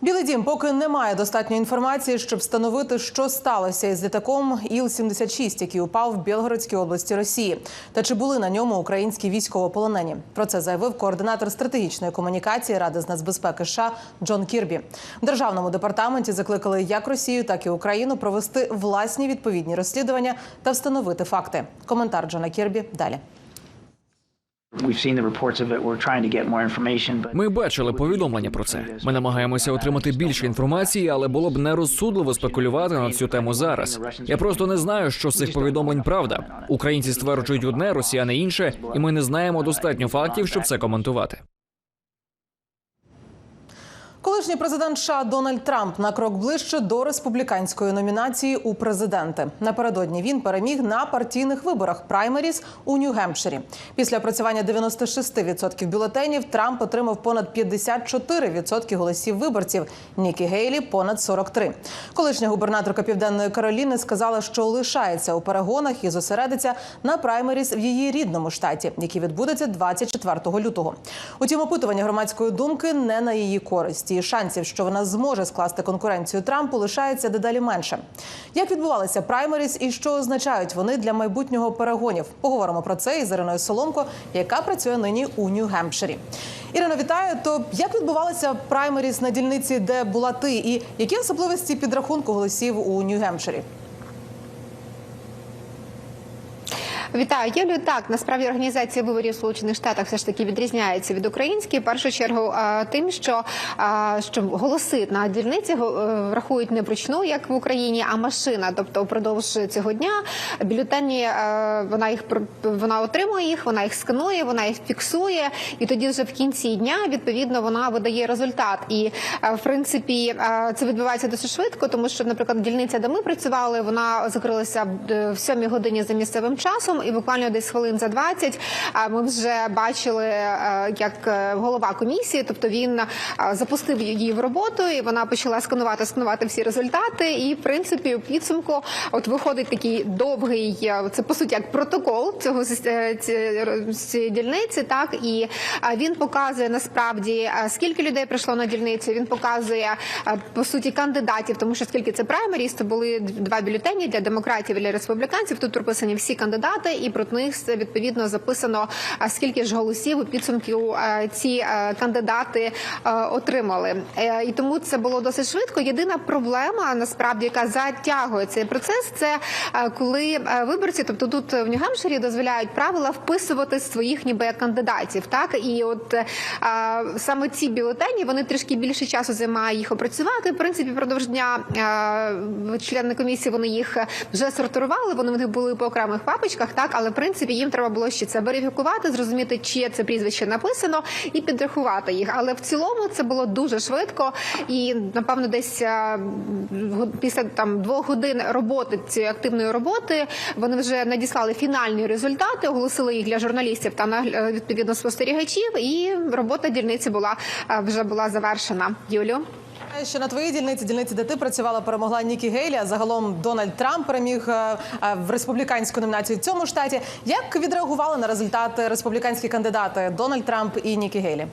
Білий дім поки немає достатньо інформації, щоб встановити, що сталося із літаком Іл-76, який упав в Білгородській області Росії, та чи були на ньому українські військовополонені. Про це заявив координатор стратегічної комунікації Ради з нацбезпеки США Джон Кірбі. В державному департаменті закликали як Росію, так і Україну провести власні відповідні розслідування та встановити факти. Коментар Джона Кірбі далі. Ми бачили повідомлення про це. Ми намагаємося отримати більше інформації, але було б нерозсудливо спекулювати на цю тему зараз. Я просто не знаю, що з цих повідомлень правда. Українці стверджують одне, росіяни інше, і ми не знаємо достатньо фактів, щоб це коментувати. Колишній президент США Дональд Трамп на крок ближче до республіканської номінації у президенти. Напередодні він переміг на партійних виборах праймеріс у Нью-Гемпширі. Після опрацювання 96% бюлетенів Трамп отримав понад 54% голосів виборців. Нікі Гейлі понад 43%. Колишня губернаторка Південної Кароліни сказала, що лишається у перегонах і зосередиться на праймеріс в її рідному штаті, який відбудеться 24 лютого. Утім, опитування громадської думки не на її користь. І шансів, що вона зможе скласти конкуренцію Трампу, лишається дедалі менше. Як відбувалися праймеріс і що означають вони для майбутнього перегонів? Поговоримо про це із Іриною Соломко, яка працює нині у Нью-Гемпширі. Ірино, вітаю. То як відбувалися праймеріс на дільниці, де була ти, і які особливості підрахунку голосів у Нью-Гемпширі? Вітаю, Юлію. Так насправді організація виборів в Сполучених Штатах все ж таки відрізняється від української. В першу чергу тим, що що голоси на дільниці е, рахують не вручну, як в Україні, а машина. Тобто, впродовж цього дня бюлетені е, вона їх вона отримує їх, вона їх сканує, вона їх фіксує, і тоді вже в кінці дня відповідно вона видає результат. І е, в принципі це відбувається досить швидко, тому що, наприклад, дільниця, де ми працювали, вона закрилася в сьомій годині за місцевим часом, і буквально десь хвилин за 20 а, ми вже бачили, е, як е, голова комісії, тобто він е, запустив її в роботу, і вона почала сканувати, сканувати всі результати. І в принципі, у підсумку, от виходить такий довгий, це по суті як протокол цього цієї дільниці. Так і він показує насправді скільки людей прийшло на дільницю. Він показує по суті кандидатів, тому що скільки це праймеріс, то були два бюлетені для демократів і для республіканців. Тут прописані всі кандидати, і про них відповідно записано скільки ж голосів у підсумку ці е, кандидати е, отримали. Е, І тому це було досить швидко. Єдина проблема насправді, яка затягує цей процес, це е, коли е, виборці, тобто тут в Нью-Гемпширі дозволяють правила вписувати своїх ніби кандидатів. Так і от е, саме ці бюлетені вони трішки більше часу займає їх опрацювати. В принципі, впродовж дня е, члени комісії вони їх вже сортували. Вони в них були по окремих папочках, так але в принципі їм треба було ще це верифікувати, зрозуміти, чиє це прізвище написано, і підрахувати їх. Але в цілому це було дуже швидко, і напевно, десь е, після там двох годин роботи цієї активної роботи вони вже надіслали фінальні результати, оголосили їх для журналістів та на е, відповідно спостерігачів. І робота дільниці була е, вже була завершена. Юлю. Що на твоїй дільниці, дільниці, де ти працювала, перемогла Нікі Гейлі. А загалом Дональд Трамп переміг е, е, в республіканську номінацію в цьому штаті. Як відреагували на результати республіканські кандидати Дональд Трамп і Нікі Гейлі? Е,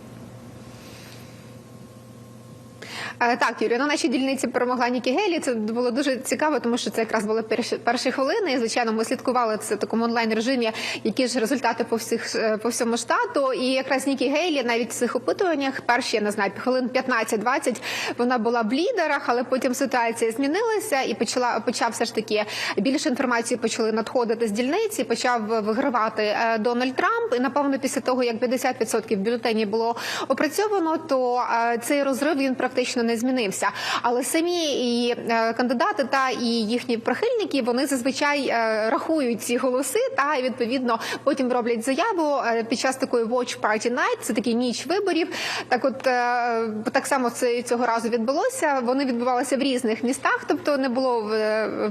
Так, Юрій, на нашій дільниці перемогла Нікі Гелі. Це було дуже цікаво, тому що це якраз були перші, перші хвилини. І звичайно, ми слідкували це в такому онлайн режимі, які ж результати по всіх е, по всьому штату. І якраз Нікі Гейлі навіть в цих опитуваннях перші я не знаю, хвилин 15-20 вона була в лідерах, але потім ситуація змінилася і почала почав все ж таки більше інформації почали надходити з дільниці. Почав вигравати е, Дональд Трамп. І напевно, після того як 50% бюлетенів було опрацьовано, то е, цей розрив він практично не змінився. Але самі і е, кандидати та і їхні прихильники вони зазвичай е, рахують ці голоси та і відповідно потім роблять заяву е, під час такої Watch Party Night, це такий ніч виборів. Так, от так само це цього разу відбулося. Вони відбувалися в різних містах, тобто не було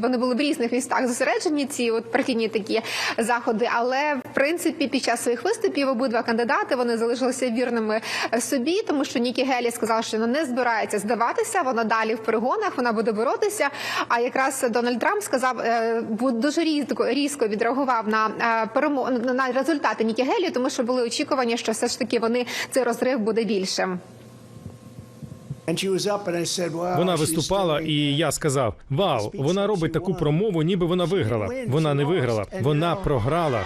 вони були в різних містах зосереджені. Ці от партійні такі заходи. Але в принципі під час своїх виступів обидва кандидати вони залишилися вірними собі, тому що Нікі Гелі сказала, що вона не збирається здаватися. Вона далі в перегонах, вона буде боротися. А якраз Дональд Трамп сказав, е, бу- дуже різко різко відреагував на е, перемо на- на результати Нікі Гелі, тому що були очікування, що все ж таки вони цей розрив буде більшим. Вона виступала, і я сказав: Вау, вона робить таку промову, ніби вона виграла. Вона не виграла, вона програла.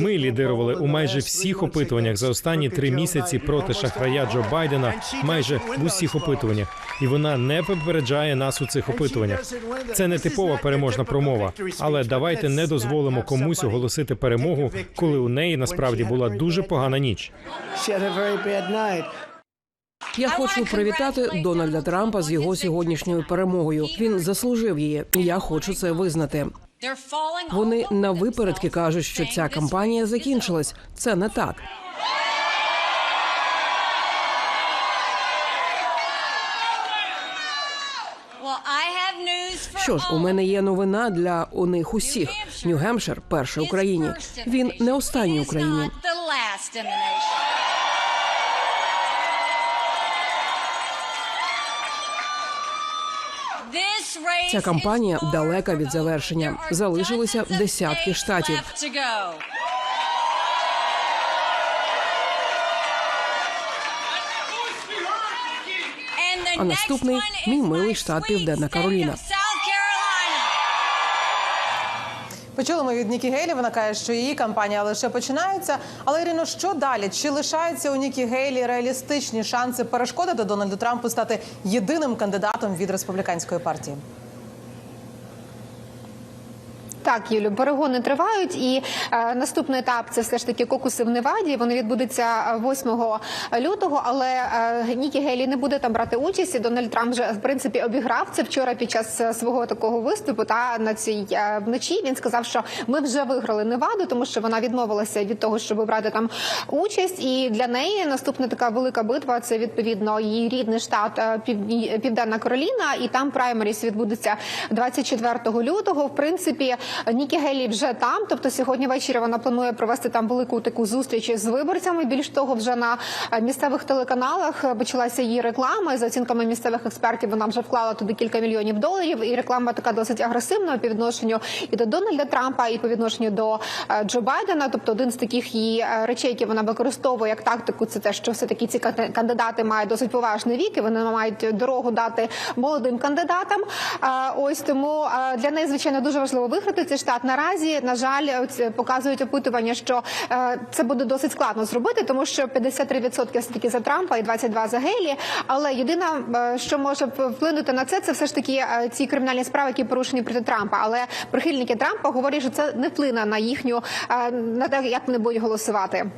Ми лідирували у майже всіх опитуваннях за останні три місяці проти шахрая Джо Байдена, майже в усіх опитуваннях, і вона не попереджає нас у цих опитуваннях. Це не типова переможна промова, але давайте не дозволимо комусь оголосити перемогу, коли у неї насправді була дуже погана ніч. Я хочу привітати Дональда Трампа з його сьогоднішньою перемогою. Він заслужив її. і Я хочу це визнати. Вони на випередки кажуть, що ця кампанія закінчилась. Це не так. Що ж, у мене є новина для у них усіх. Нью-Гемпшир – перший в Україні. Він не останній в Україні. Ця кампанія далека від завершення. Залишилися десятки штатів. А наступний мій милий штат Південна Кароліна. Почули ми від Нікі Гейлі. Вона каже, що її кампанія лише починається. Але Ірино, що далі? Чи лишаються у Нікі Гейлі реалістичні шанси перешкодити Дональду Трампу стати єдиним кандидатом від республіканської партії? Так, Юлю, перегони тривають, і е, наступний етап це все ж таки кокуси в Неваді. Вони відбудуться е, 8 лютого. Але е, Нікі Гейлі не буде там брати участь. І Дональд Трамп вже в принципі обіграв це вчора під час е, свого такого виступу. Та на цій е, вночі він сказав, що ми вже виграли Неваду, тому що вона відмовилася від того, щоб брати там участь. І для неї наступна така велика битва це відповідно її рідний штат е, Пів- Південна Кароліна, і там праймеріс відбудеться 24 лютого. В принципі, Нікі Гелі вже там. Тобто сьогодні ввечері вона планує провести там велику таку зустріч з виборцями. Більш того, вже на е, місцевих телеканалах е, почалася її реклама. За оцінками місцевих експертів, вона вже вклала туди кілька мільйонів доларів. І реклама така досить агресивна по відношенню і до Дональда Трампа, і по відношенню до е, Джо Байдена. Тобто, один з таких її речей, які вона використовує як тактику, це те, що все таки ці кан- кандидати мають досить поважний вік, і вони мають дорогу дати молодим кандидатам. Ось тому для неї звичайно дуже важливо виграти цей штат. Наразі на жаль, показують опитування, що е, це буде досить складно зробити, тому що 53% все таки за Трампа і 22% за Гейлі. Але єдине, що може вплинути на це, це все ж таки е, ці кримінальні справи, які порушені проти Трампа. Але прихильники Трампа говорять, що це не вплине на їхню е, на те, як вони будуть голосувати.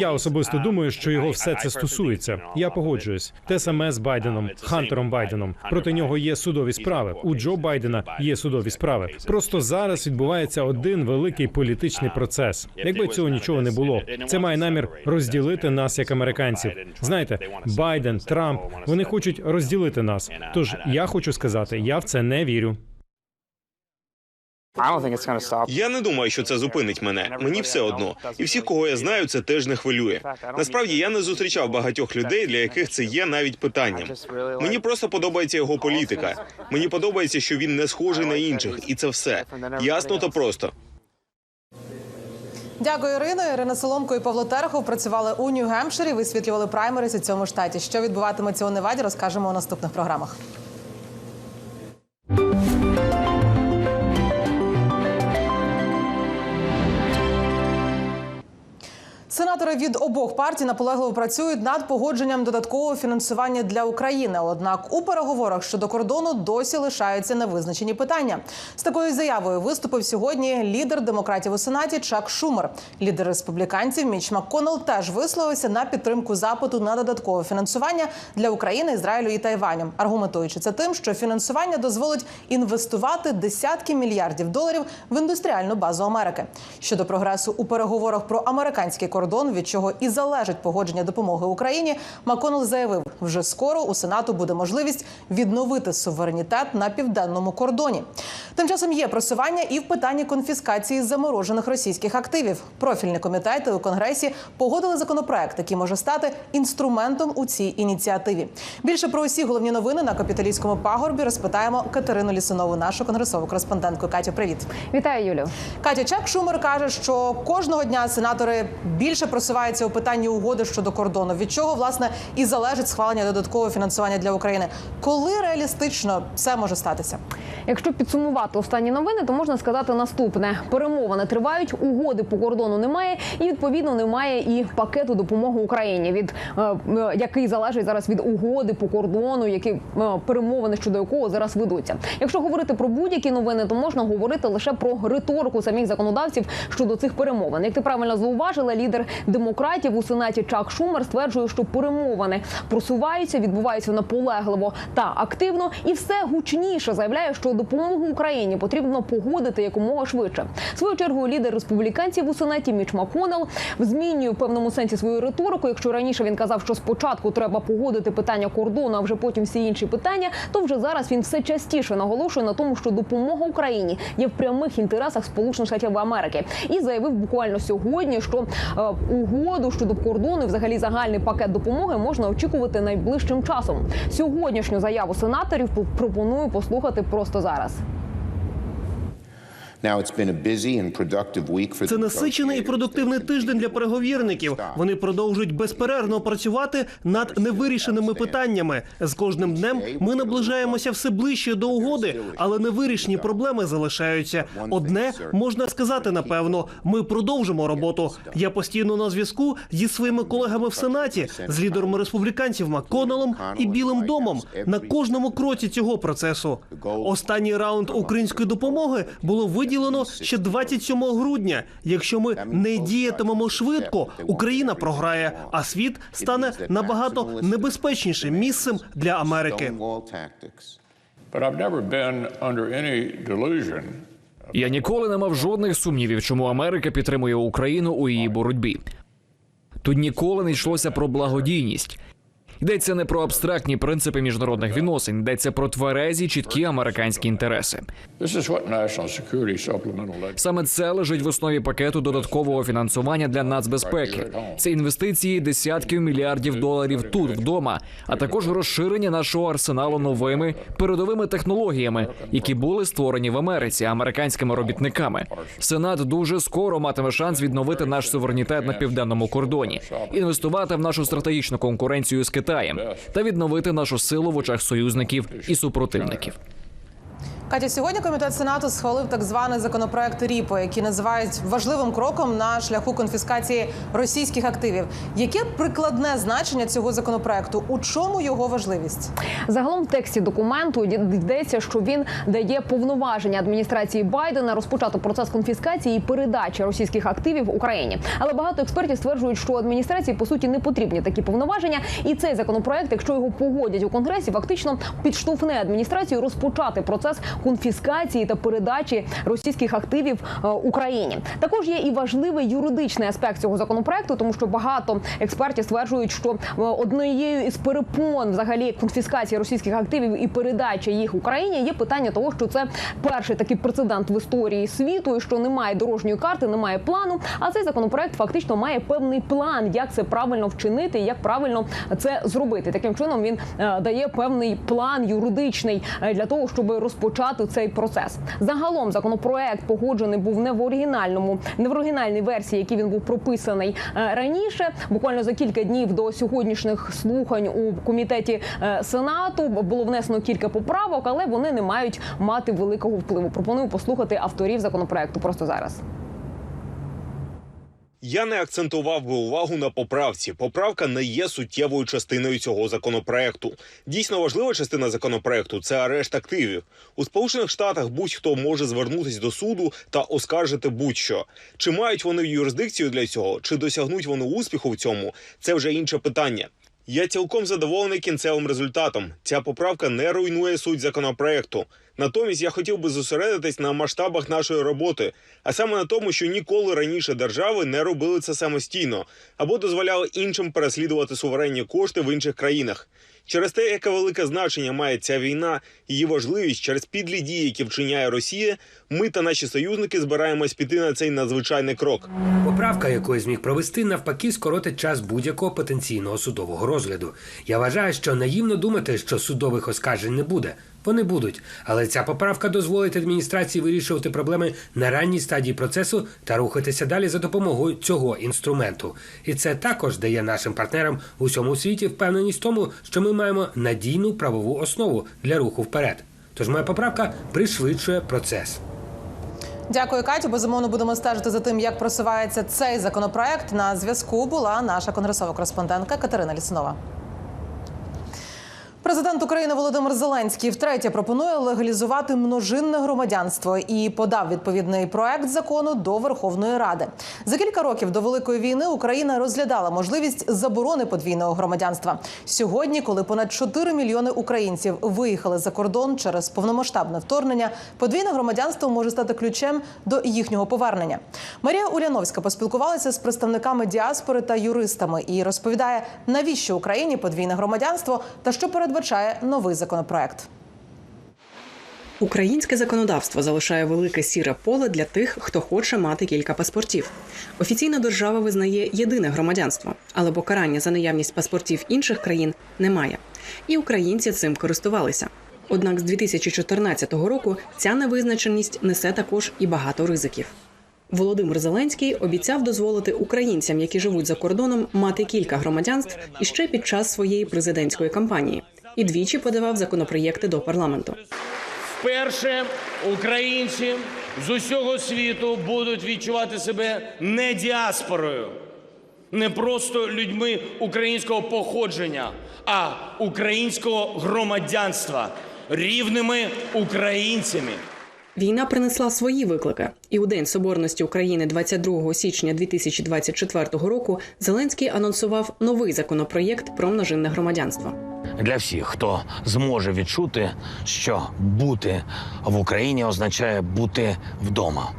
Я особисто думаю, що його все це стосується. Я погоджуюсь. Те саме з Байденом, Хантером Байденом. Проти нього є судові справи. У Джо Байдена є судові справи. Просто зараз відбувається один великий політичний процес. Якби цього нічого не було, це має намір розділити нас як американців. Знаєте, Байден, Трамп вони хочуть розділити нас. Тож я хочу сказати, я в це не вірю. Я не думаю, що це зупинить мене. Мені все одно. І всіх, кого я знаю, це теж не хвилює. Насправді я не зустрічав багатьох людей, для яких це є навіть питанням. Мені просто подобається його політика. Мені подобається, що він не схожий на інших, і це все ясно та просто. Дякую, Ірино. Ірина Соломко і Павло Терехов працювали у Нью-Гемпширі, висвітлювали праймерис у цьому штаті. Що відбуватиметься у Неваді, розкажемо у наступних програмах. Сенатори від обох партій наполегливо працюють над погодженням додаткового фінансування для України. Однак у переговорах щодо кордону досі лишаються невизначені питання. З такою заявою виступив сьогодні лідер демократів у сенаті Чак Шумер. Лідер республіканців Міч Макконнелл теж висловився на підтримку запиту на додаткове фінансування для України, Ізраїлю і Тайваню, аргументуючи це тим, що фінансування дозволить інвестувати десятки мільярдів доларів в індустріальну базу Америки. Щодо прогресу у переговорах про американський кордон, від чого і залежить погодження допомоги Україні, Маконел заявив, вже скоро у Сенату буде можливість відновити суверенітет на південному кордоні. Тим часом є просування і в питанні конфіскації заморожених російських активів. Профільні комітети у конгресі погодили законопроект, який може стати інструментом у цій ініціативі. Більше про усі головні новини на капіталійському пагорбі розпитаємо Катерину Лісунову, нашу конгресову кореспондентку. Катю, привіт. Вітаю, Юлю. Катя Чак Шумер каже, що кожного дня сенатори більше просувається у питанні угоди щодо кордону. Від чого власне і залежить схвалення додаткового фінансування для України. Коли реалістично це може статися? Якщо підсумувати останні новини, то можна сказати наступне: перемовини тривають, угоди по кордону немає, і відповідно немає і пакету допомоги Україні, від е, е, який залежить зараз від угоди по кордону, які е, перемовини щодо якого зараз ведуться. Якщо говорити про будь-які новини, то можна говорити лише про риторику самих законодавців щодо цих перемовин. Як ти правильно зауважила, лідер демократів у сенаті Чак Шумер стверджує, що перемовини просуваються, відбуваються наполегливо та активно, і все гучніше заявляє, що допомогу Україні потрібно погодити якомога швидше. Свою чергу лідер республіканців у сенаті Міч Маконел змінює в певному сенсі свою риторику. Якщо раніше він казав, що спочатку треба погодити питання кордону, а вже потім всі інші питання, то вже зараз він все частіше наголошує на тому, що допомога Україні є в прямих інтересах Сполучених Штатів Америки, і заявив буквально сьогодні, що е, угоду щодо кордону, взагалі загальний пакет допомоги можна очікувати найближчим часом. Сьогоднішню заяву сенаторів пропоную послухати просто зараз. Це насичений і продуктивний тиждень для переговірників. Вони продовжують безперервно працювати над невирішеними питаннями. З кожним днем ми наближаємося все ближче до угоди, але невирішені проблеми залишаються. Одне можна сказати напевно: ми продовжимо роботу. Я постійно на зв'язку зі своїми колегами в сенаті, з лідерами республіканців Макконелом і Білим домом на кожному кроці цього процесу. Останній раунд української допомоги було виділено ще 27 грудня. Якщо ми не діятимемо швидко, Україна програє, а світ стане набагато небезпечнішим місцем для Америки. Я ніколи не мав жодних сумнівів, чому Америка підтримує Україну у її боротьбі. Тут ніколи не йшлося про благодійність. Йдеться не про абстрактні принципи міжнародних відносин, йдеться про тверезі, чіткі американські інтереси. Саме це лежить в основі пакету додаткового фінансування для нацбезпеки. Це інвестиції десятків мільярдів доларів тут вдома, а також розширення нашого арсеналу новими передовими технологіями, які були створені в Америці американськими робітниками. Сенат дуже скоро матиме шанс відновити наш суверенітет на південному кордоні, інвестувати в нашу стратегічну конкуренцію з Китаєм та відновити нашу силу в очах союзників і супротивників. Катя, сьогодні комітет сенату схвалив так званий законопроект РІПО, який називають важливим кроком на шляху конфіскації російських активів. Яке прикладне значення цього законопроекту? У чому його важливість? Загалом в тексті документу йдеться, що він дає повноваження адміністрації Байдена розпочати процес конфіскації і передачі російських активів Україні. Але багато експертів стверджують, що адміністрації по суті не потрібні такі повноваження, і цей законопроект, якщо його погодять у конгресі, фактично підштовхне адміністрацію розпочати процес конфіскації та передачі російських активів е, Україні. Також є і важливий юридичний аспект цього законопроекту, тому що багато експертів стверджують, що е, однією із перепон взагалі конфіскації російських активів і передачі їх Україні є питання того, що це перший такий прецедент в історії світу, і що немає дорожньої карти, немає плану. А цей законопроект фактично має певний план, як це правильно вчинити, як правильно це зробити. Таким чином він е, дає певний план юридичний для того, щоб розпочати цей процес. Загалом законопроект погоджений був не в оригінальному, не в оригінальній версії, який він був прописаний е, раніше. Буквально за кілька днів до сьогоднішніх слухань у комітеті е, сенату було внесено кілька поправок, але вони не мають мати великого впливу. Пропоную послухати авторів законопроекту просто зараз. Я не акцентував би увагу на поправці. Поправка не є суттєвою частиною цього законопроекту. Дійсно важлива частина законопроекту це арешт активів. У Сполучених Штатах будь-хто може звернутися до суду та оскаржити будь-що. Чи мають вони юрисдикцію для цього, чи досягнуть вони успіху в цьому? Це вже інше питання. Я цілком задоволений кінцевим результатом. Ця поправка не руйнує суть законопроекту. Натомість я хотів би зосередитись на масштабах нашої роботи, а саме на тому, що ніколи раніше держави не робили це самостійно або дозволяли іншим переслідувати суверенні кошти в інших країнах. Через те, яке велике значення має ця війна, її важливість через підлі дії, які вчиняє Росія, ми та наші союзники збираємось піти на цей надзвичайний крок. Поправка, яку я зміг провести, навпаки, скоротить час будь-якого потенційного судового розгляду. Я вважаю, що наївно думати, що судових оскаржень не буде. Вони будуть, але ця поправка дозволить адміністрації вирішувати проблеми на ранній стадії процесу та рухатися далі за допомогою цього інструменту. І це також дає нашим партнерам у всьому світі впевненість в тому, що ми маємо надійну правову основу для руху вперед. Тож моя поправка пришвидшує процес. Дякую, Катю. Безумовно, будемо стежити за тим, як просувається цей законопроект. На зв'язку була наша конгресова кореспондентка Катерина Лісунова. Президент України Володимир Зеленський втретє пропонує легалізувати множинне громадянство і подав відповідний проект закону до Верховної Ради. За кілька років до великої війни Україна розглядала можливість заборони подвійного громадянства. Сьогодні, коли понад 4 мільйони українців виїхали за кордон через повномасштабне вторгнення, подвійне громадянство може стати ключем до їхнього повернення. Марія Уляновська поспілкувалася з представниками діаспори та юристами і розповідає, навіщо Україні подвійне громадянство та що передбачає новий законопроект. Українське законодавство залишає велике сіре поле для тих, хто хоче мати кілька паспортів. Офіційна держава визнає єдине громадянство, але покарання за наявність паспортів інших країн немає. І українці цим користувалися. Однак з 2014 року ця невизначеність несе також і багато ризиків. Володимир Зеленський обіцяв дозволити українцям, які живуть за кордоном, мати кілька громадянств іще під час своєї президентської кампанії, і двічі подавав законопроєкти до парламенту. Вперше українці з усього світу будуть відчувати себе не діаспорою, не просто людьми українського походження, а українського громадянства, рівними українцями. Війна принесла свої виклики, і у день соборності України, 22 січня 2024 року, Зеленський анонсував новий законопроєкт про множинне громадянство. Для всіх, хто зможе відчути, що бути в Україні означає бути вдома,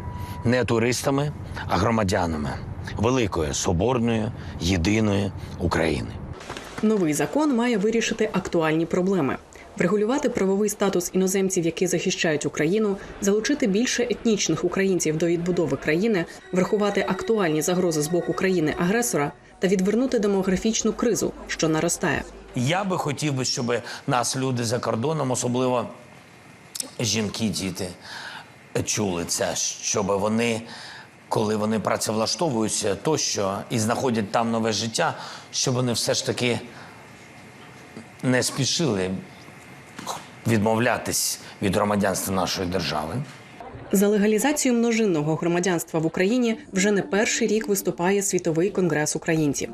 не туристами, а громадянами великої соборної єдиної України. Новий закон має вирішити актуальні проблеми. Врегулювати правовий статус іноземців, які захищають Україну, залучити більше етнічних українців до відбудови країни, врахувати актуальні загрози з боку країни агресора та відвернути демографічну кризу, що наростає. Я би хотів би, щоб нас люди за кордоном, особливо жінки, діти, чули це, щоб вони, коли вони працевлаштовуються тощо і знаходять там нове життя, щоб вони все ж таки не спішили відмовлятись від громадянства нашої держави. За легалізацію множинного громадянства в Україні вже не перший рік виступає світовий конгрес українців.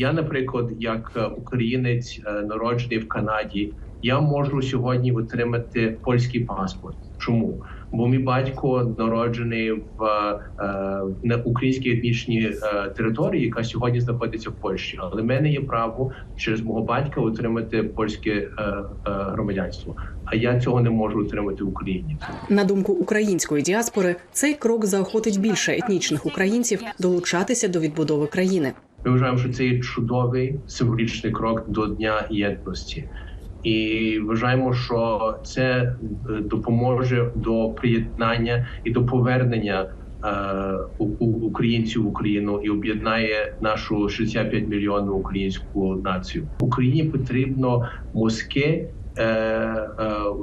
Я, наприклад, як е, українець, е, народжений в Канаді, я можу сьогодні отримати польський паспорт. Чому? Бо мій батько народжений в е, на українській етнічній території, яка сьогодні знаходиться в Польщі. Але в мене є право через мого батька отримати польське громадянство. А я цього не можу отримати в Україні. На думку української діаспори, цей крок заохотить більше етнічних українців долучатися до відбудови країни. Ми вважаємо, що це є чудовий символічний крок до Дня єдності. І вважаємо, що це е, допоможе до приєднання і до повернення е, українців в Україну і об'єднає нашу 65 мільйонів українську націю. Україні потрібно мозки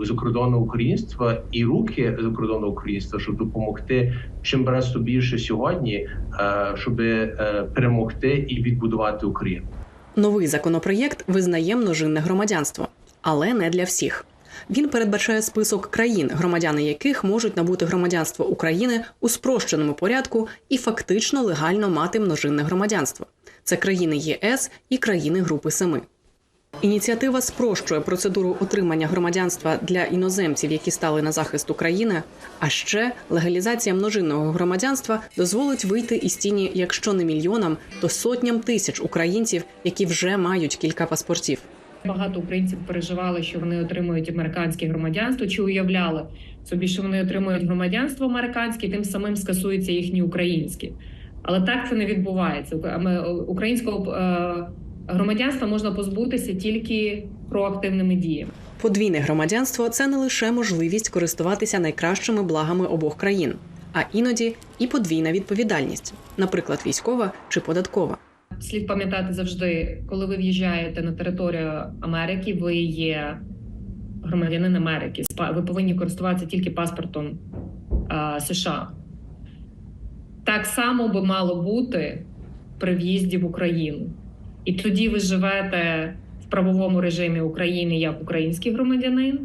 закордонного українства і руки закордонного українства, щоб допомогти чим просто більше сьогодні, е, щоб е, перемогти і відбудувати Україну. Новий законопроєкт визнає множинне громадянство, але не для всіх. Він передбачає список країн, громадяни яких можуть набути громадянство України у спрощеному порядку і фактично легально мати множинне громадянство. Це країни ЄС і країни Групи Семи. Ініціатива спрощує процедуру отримання громадянства для іноземців, які стали на захист України. А ще легалізація множинного громадянства дозволить вийти із тіні, якщо не мільйонам, то сотням тисяч українців, які вже мають кілька паспортів. Багато українців переживали, що вони отримують американське громадянство, чи уявляли собі, що вони отримують громадянство американське, тим самим скасується їхнє українське. Але так це не відбувається. Аме- Українського е, Громадянства можна позбутися тільки проактивними діями. Подвійне громадянство це не лише можливість користуватися найкращими благами обох країн, а іноді і подвійна відповідальність, наприклад, військова чи податкова. Слід пам'ятати завжди, коли ви в'їжджаєте на територію Америки, ви є громадянин Америки. Ви повинні користуватися тільки паспортом а, США. Так само би мало бути при в'їзді в Україну. І тоді ви живете в правовому режимі України як український громадянин,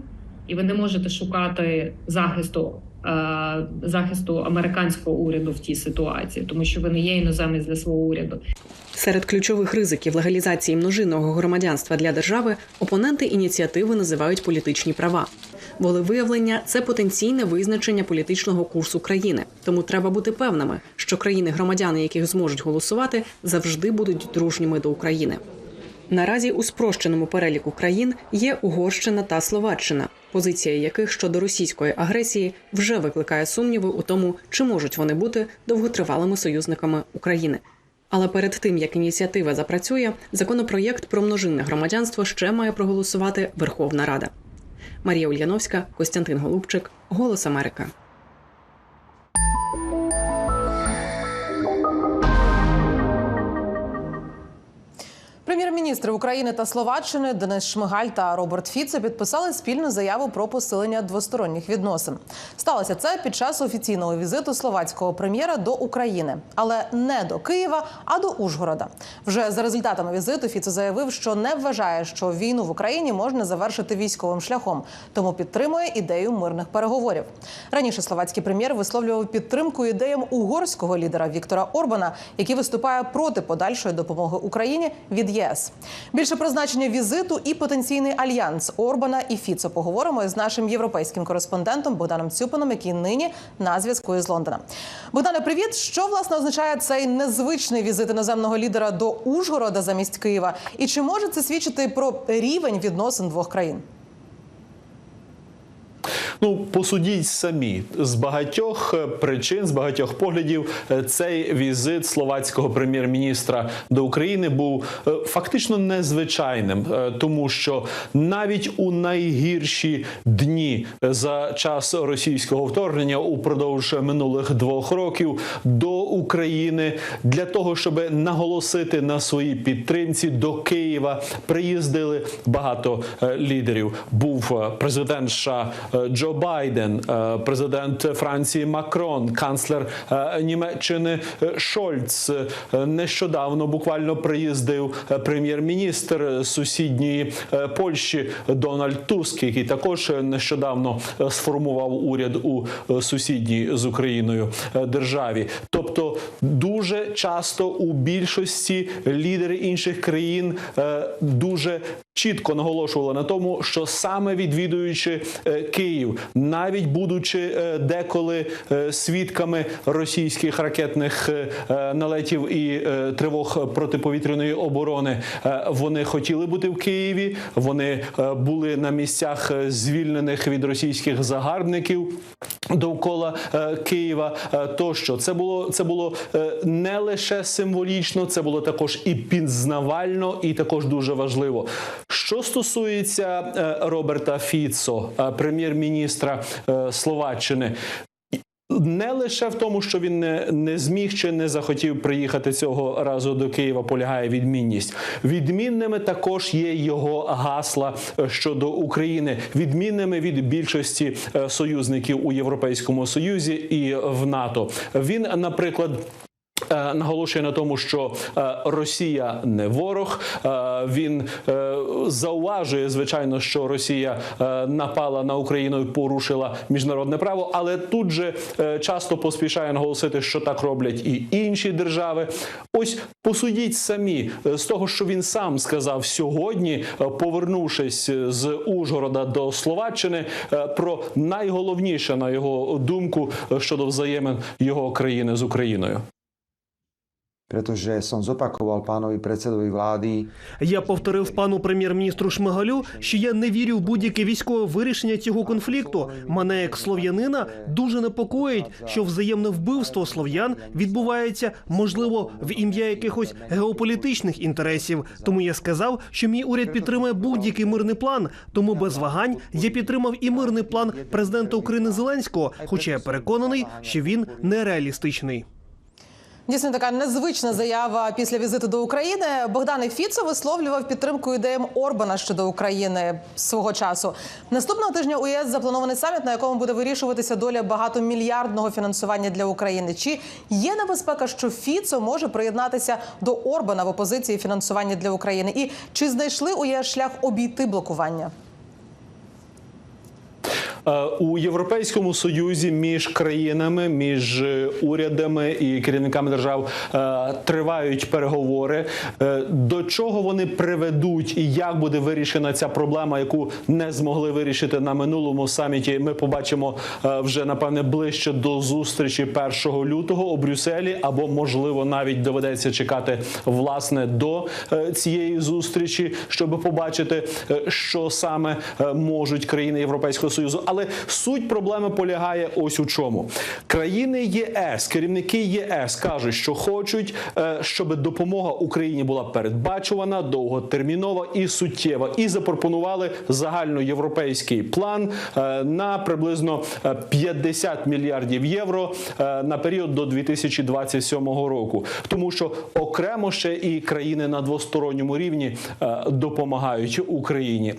і ви не можете шукати захисту, е, захисту американського уряду в тій ситуації, тому що ви не є іноземець для свого уряду. Серед ключових ризиків легалізації множинного громадянства для держави опоненти ініціативи називають політичні права. Волевиявлення це потенційне визначення політичного курсу країни. Тому треба бути певними, що країни-громадяни, яких зможуть голосувати, завжди будуть дружніми до України. Наразі у спрощеному переліку країн є Угорщина та Словаччина, позиція яких щодо російської агресії вже викликає сумніви у тому, чи можуть вони бути довготривалими союзниками України. Але перед тим як ініціатива запрацює, законопроєкт про множинне громадянство ще має проголосувати Верховна Рада. Марія Ульяновська, Костянтин Голубчик, Голос Америка. Прем'єр-міністри України та Словаччини Денис Шмигаль та Роберт Фіцо підписали спільну заяву про посилення двосторонніх відносин. Сталося це під час офіційного візиту словацького прем'єра до України, але не до Києва, а до Ужгорода. Вже за результатами візиту Фіцо заявив, що не вважає, що війну в Україні можна завершити військовим шляхом, тому підтримує ідею мирних переговорів. Раніше словацький прем'єр висловлював підтримку ідеям угорського лідера Віктора Орбана, який виступає проти подальшої допомоги Україні від ЄС. Більше про значення візиту і потенційний альянс Орбана і Фіцо поговоримо з нашим європейським кореспондентом Богданом Цюпином, який нині на зв'язку із Лондона. Богдане, привіт! Що власне означає цей незвичний візит іноземного лідера до Ужгорода замість Києва? І чи може це свідчити про рівень відносин двох країн? Ну, посудіть самі з багатьох е, причин, з багатьох поглядів, е, цей візит словацького прем'єр-міністра до України був е, фактично незвичайним, тому що навіть у найгірші дні за час російського вторгнення упродовж минулих двох років до України для того, щоб наголосити на своїй підтримці до Києва, приїздили багато лідерів. Був президент США е, Байден, е, президент Франції Макрон, канцлер е, Німеччини е, Шольц. Нещодавно буквально приїздив прем'єр-міністр сусідньої Польщі Дональд Туск, який також нещодавно сформував уряд у сусідній з Україною державі. Тобто дуже часто у більшості лідери інших країн дуже чітко наголошували на тому, що саме відвідуючи Київ, навіть будучи е, деколи е, свідками російських ракетних е, налетів і тривог протиповітряної оборони, вони хотіли бути в Києві. Вони були на місцях звільнених від російських загарбників довкола е, Києва. Е, тощо це було це було е, не лише символічно, це було також і пізнавально, і також дуже важливо. Що стосується е, Роберта Фіцо, е, прем'єр-міністра е, Словаччини. Не лише в тому, що він не, не зміг чи не захотів приїхати цього разу до Києва, полягає відмінність. Відмінними також є його гасла е, щодо України, відмінними від більшості е, союзників у Європейському Союзі і в НАТО. Він, наприклад. Е, Наголошує на тому, що е, Росія не ворог. Е, Він зауважує, звичайно, що Росія напала на Україну і порушила міжнародне право, але тут же часто поспішає наголосити, що так роблять і інші держави. Ось посудіть самі з того, що він сам сказав сьогодні, повернувшись з Ужгорода до Словаччини, про найголовніше на його думку щодо взаємин його країни з Україною. Pretože som zopakoval pánovi predsedovi vlády, Я повторив пану прем'єр-міністру Шмигалю, що я не вірю в будь-яке військове вирішення цього конфлікту. Мене як слов'янина дуже непокоїть, що взаємне вбивство слов'ян відбувається, можливо, в ім'я якихось геополітичних інтересів. Тому я сказав, що мій уряд підтримує будь-який мирний план. Тому без вагань я підтримав і мирний план президента України Зеленського, хоча я переконаний, що він нереалістичний. Дійсно, така незвична заява після візиту до України. Богдан Фіцо висловлював підтримку ідеям Орбана щодо України свого часу. Наступного тижня у ЄС запланований саміт, на якому буде вирішуватися доля багатомільярдного фінансування для України. Чи є небезпека, що Фіцо може приєднатися до Орбана в опозиції фінансування для України? І чи знайшли у ЄС шлях обійти блокування? Е, у Європейському Союзі між країнами, між е, урядами і керівниками держав е, тривають переговори. До чого вони приведуть і як буде вирішена ця проблема, яку не змогли вирішити на минулому саміті? Ми побачимо вже напевне ближче до зустрічі 1 лютого у Брюсселі, або можливо навіть доведеться чекати власне до цієї зустрічі, щоб побачити, що саме можуть країни Європейського союзу. Але суть проблеми полягає ось у чому. Країни ЄС, керівники ЄС кажуть, що хочуть, е, щоб допомога Україні була передбачувана, довготермінова і суттєва, і запропонували загальноєвропейський план е, на приблизно е, 50 мільярдів євро е, на період до 2027 року. Тому що окремо ще і країни на двосторонньому рівні е, допомагають Україні.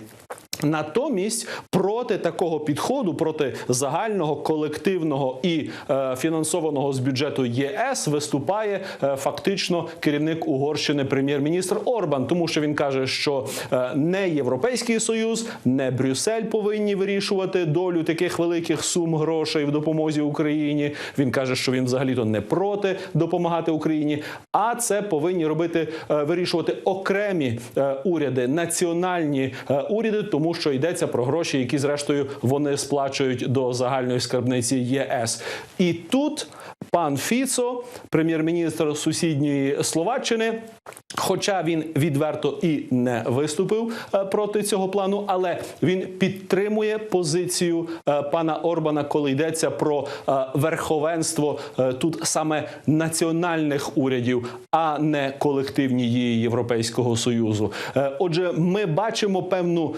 Натомість проти такого підходу, проти загального колективного і е, фінансованого з бюджету ЄС виступає е, фактично керівник Угорщини, прем'єр-міністр Орбан, тому що він каже, що е, не Європейський Союз, не Брюссель повинні вирішувати долю таких великих сум грошей в допомозі Україні. Він каже, що він взагалі-то не проти допомагати Україні, а це повинні робити е, вирішувати окремі е, уряди, національні е, уряди, тому що йдеться про гроші, які зрештою вони сплачують до загальної скарбниці ЄС. І тут пан Фіцо, прем'єр-міністр сусідньої Словаччини. Хоча він відверто і не виступив е, проти цього плану, але він підтримує позицію е, пана Орбана, коли йдеться про е, верховенство тут саме національних урядів, а не колективні дії Європейського союзу. Отже, ми бачимо певну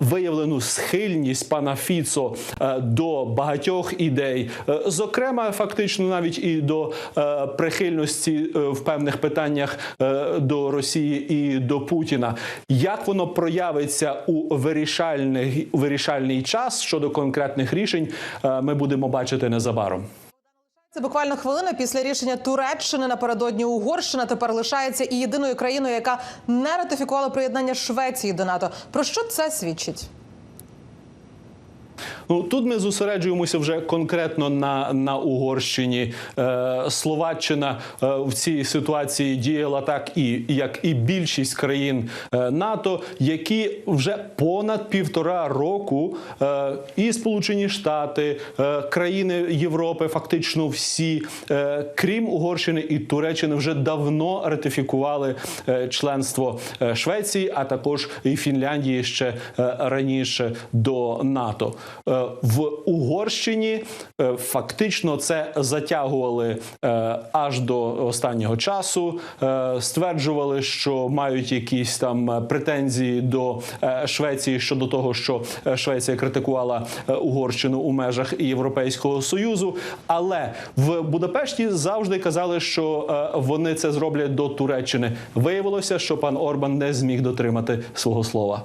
виявлену схильність пана Фіцо до багатьох ідей, зокрема, фактично навіть і до е, прихильності е, в певних питаннях е, до Росії і до Путіна. Як воно проявиться у вирішальний, вирішальний час щодо конкретних рішень, ми будемо бачити незабаром. Це буквально хвилина після рішення Туреччини напередодні Угорщина тепер лишається і єдиною країною, яка не ратифікувала приєднання Швеції до НАТО. Про що це свідчить? Ну тут ми зосереджуємося вже конкретно на, на Угорщині. Е, Словаччина е, в цій ситуації діяла так, і як і більшість країн е, НАТО, які вже понад півтора року е, і Сполучені Штати, е, країни Європи, фактично всі, е, крім Угорщини і Туреччини, вже давно ратифікували е, членство е, Швеції, а також і Фінляндії ще е, раніше до НАТО. Е, В Угорщині е, фактично це затягували е, аж до останнього часу. Стверджували, що мають якісь там претензії до Швеції щодо того, що Швеція критикувала Угорщину у межах Європейського союзу. Але в Будапешті завжди казали, що вони це зроблять до Туреччини. Виявилося, що пан Орбан не зміг дотримати свого слова.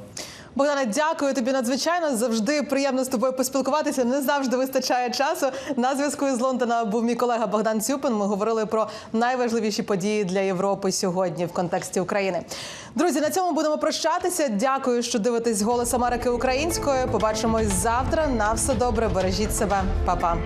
Богдане, дякую тобі надзвичайно. Завжди приємно з тобою поспілкуватися. Не завжди вистачає часу. На зв'язку із Лондона був мій колега Богдан Цюпин. Ми говорили про найважливіші події для Європи сьогодні в контексті України. Друзі, на цьому будемо прощатися. Дякую, що дивитесь голос Америки українською. Побачимось завтра. На все добре. Бережіть себе, Па-па.